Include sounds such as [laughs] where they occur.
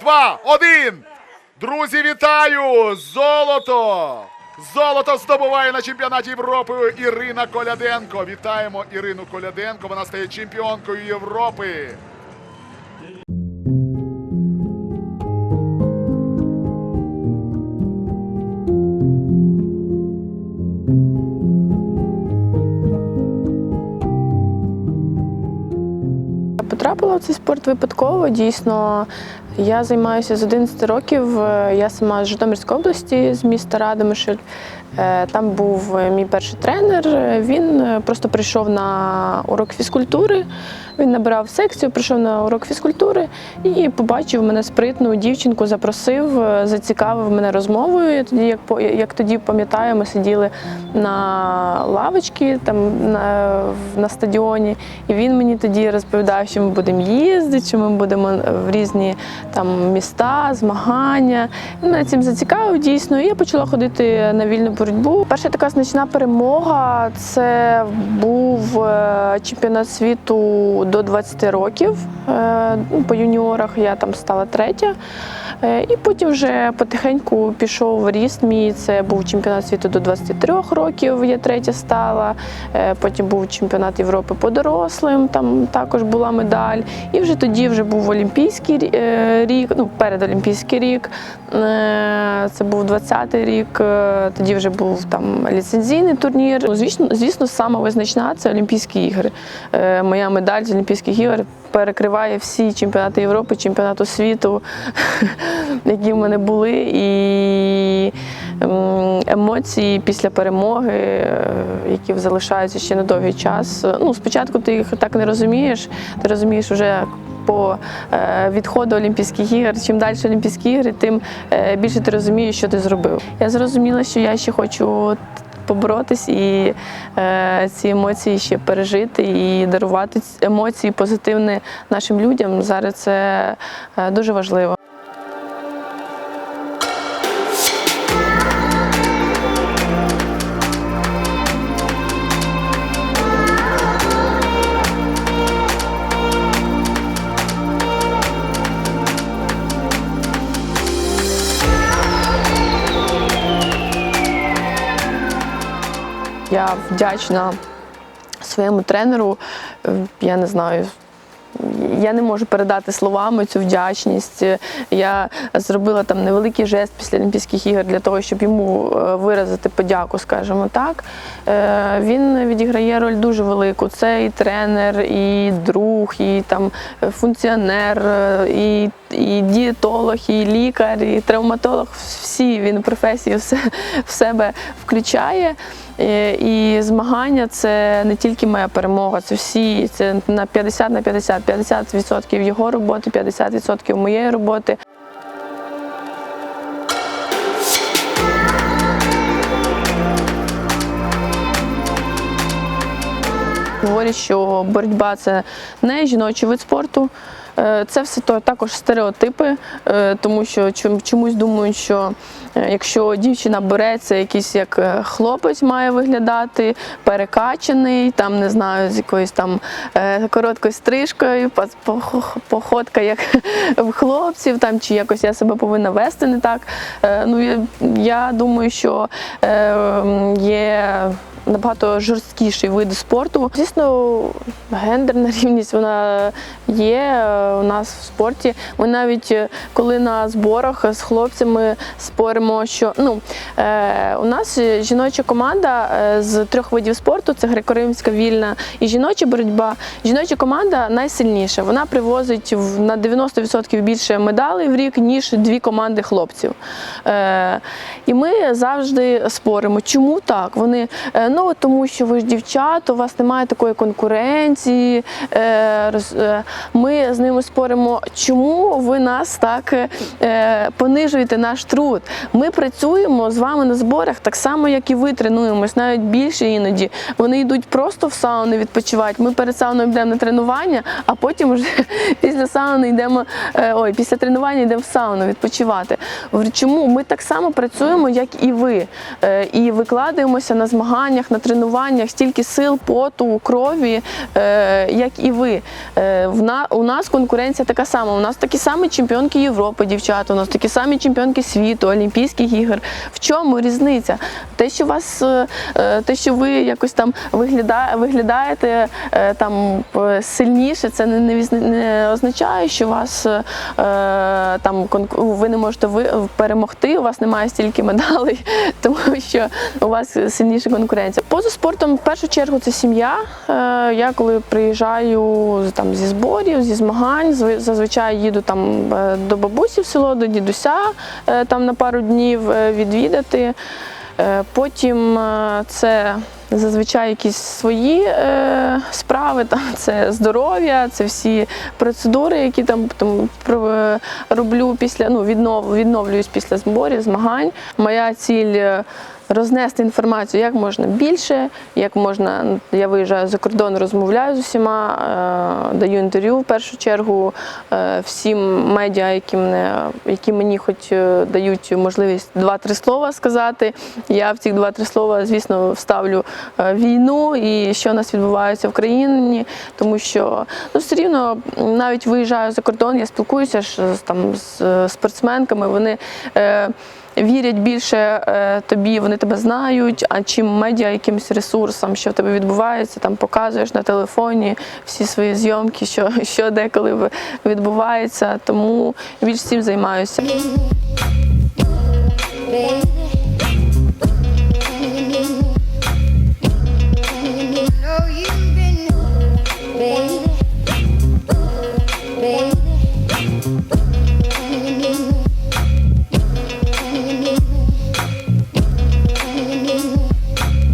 два, один. Друзі, вітаю! Золото! Золото здобуває на чемпіонаті Європи Ірина Коляденко. Вітаємо Ірину Коляденко. Вона стає чемпіонкою Європи. Потрапила в цей спорт випадково. Дійсно, я займаюся з 11 років. Е, Я сама з Житомирської області, з міста Радомишль. Е, Там був е, мій перший тренер. Е, Він просто прийшов на урок фізкультури. Він набирав секцію, прийшов на урок фізкультури і побачив мене спритну дівчинку, запросив, зацікавив мене розмовою. Я тоді, як як тоді пам'ятаю, ми сиділи на лавочці на, на стадіоні, і він мені тоді розповідав, що ми будемо їздити, що ми будемо в різні там міста, змагання. Він мене цим зацікавив дійсно. І я почала ходити на вільну боротьбу. Перша така значна перемога це був е, чемпіонат світу до 20 років. Е, ну, По юніорах я там стала третя. Е, І потім вже потихеньку пішов ріст мій. Це був чемпіонат світу до 23 років, я третя стала. Е, Потім був чемпіонат Європи по дорослим, там також була медаль. І вже тоді вже був Олімпійський е, рік, ну передолімпійський рік. Це був 20-й рік. Тоді вже був там ліцензійний турнір. Ну, Звісно, звісно, саме визначна це Олімпійські ігри. Моя медаль з Олімпійських ігор перекриває всі чемпіонати Європи, чемпіонату світу, [laughs] які в мене були. І ем, емоції після перемоги, е, які залишаються ще на довгий час. Ну, спочатку ти їх так не розумієш, ти розумієш вже. По е, відходу Олімпійських ігор, чим далі Олімпійські ігри, тим е, більше ти розумієш, що ти зробив. Я зрозуміла, що я ще хочу поборотись і ці емоції ще пережити і дарувати емоції позитивні нашим людям. Зараз це дуже важливо. Я вдячна своєму тренеру. Е, Я не знаю. Я не можу передати словами цю вдячність. Я зробила там невеликий жест після Олімпійських ігор для того, щоб йому е, виразити подяку, скажімо так. Е, Він відіграє роль дуже велику. Це і тренер, і друг, і там функціонер, і, і дієтолог, і лікар, і травматолог. Всі він професії все в себе включає. Е, І змагання це не тільки моя перемога, це всі це на 50 на 50, 50% його роботи, 50% моєї роботи. Говорять, що боротьба це не жіночий вид спорту. Е, Це все також стереотипи, е, тому що чомусь думають, що е, якщо дівчина бореться, якийсь як хлопець має виглядати, перекачаний, там не знаю, з якоюсь там короткою стрижкою, походка як [laughs] в хлопців, там чи якось я себе повинна вести не так. Ну я, думаю, що є набагато жорсткіший вид спорту. Звісно, гендерна [laughs] рівність вона є е, у нас в спорті. Ми навіть е, коли на зборах з хлопцями споримо, що ну е, у нас жіноча команда з трьох видів спорту: це греко-римська вільна і жіноча боротьба. Жіноча команда найсильніша. Вона привозить на 90% більше медалей в рік, ніж дві команди хлопців. І ми завжди споримо, чому так? Вони е, ну тому, що ви ж дівчата, у вас немає такої конкуренції. Е, е, ми з ними споримо, чому ви нас так е, понижуєте наш труд. Ми працюємо з вами на зборах так само, як і ви тренуємось, навіть більше іноді. Вони йдуть просто в сауну відпочивати. Ми перед сауною йдемо на тренування, а потім вже [laughs] після сауни йдемо. Ой, після тренування йдемо в сауну відпочивати. Чому ми так само працюємо, як і ви, і викладаємося на змаганнях. Змаганнях, на тренуваннях стільки сил, поту, крові, е, як і ви. Е, у нас конкуренція така сама. У нас такі самі чемпіонки Європи, дівчата, у нас такі самі чемпіонки світу, Олімпійських ігор. В чому різниця? Те, що вас, е, те, що ви якось там виглядає, виглядаєте там сильніше, це не, не, означає, що вас там ви не можете перемогти, у вас немає стільки медалей, [laughs] тому що у вас сильніша конкуренція. Поза спортом, в першу чергу, це сім'я. Е, Я коли приїжджаю там зі зборів, зі змагань, зазвичай їду там е, до бабусі в село, до дідуся е, там на пару днів відвідати. Потім це зазвичай якісь свої справи, там це здоров'я, це всі процедури, які там, роблю після ну, віднов, відновлююсь після зборів, змагань. Моя ціль. Рознести інформацію як можна більше, як можна. Я виїжджаю за кордон, розмовляю з усіма, е, даю інтерв'ю в першу чергу е, всім медіа, які, мене, які мені хоч е, дають можливість два-три слова сказати. Я в ці два-три слова, звісно, вставлю війну і що у нас відбувається в країні, тому що ну, все рівно навіть виїжджаю за кордон, я спілкуюся ж там з спортсменками. Вони вірять більше е, тобі, вони тебе знають, а чим медіа якимось ресурсом, що в тебе відбувається, там показуєш на телефоні всі свої зйомки, що, що деколи відбувається. Тому більш цим займаюся.